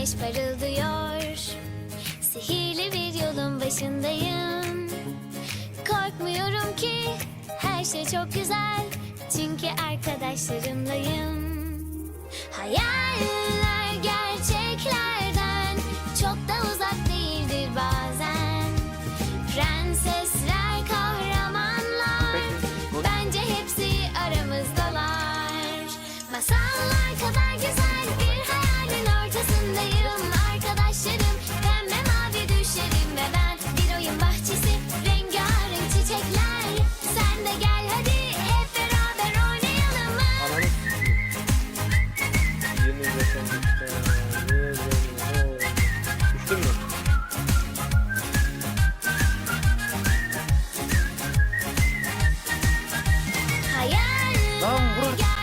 güneş parıldıyor. Sihirli bir yolun başındayım. Korkmuyorum ki her şey çok güzel. Çünkü arkadaşlarımlayım. Hayaller gerçeklerden çok da uzak değildir bazen. Prensesler, kahramanlar Bence hepsi aramızdalar. Masallar Düştün mü? Hayal. Lan vurun.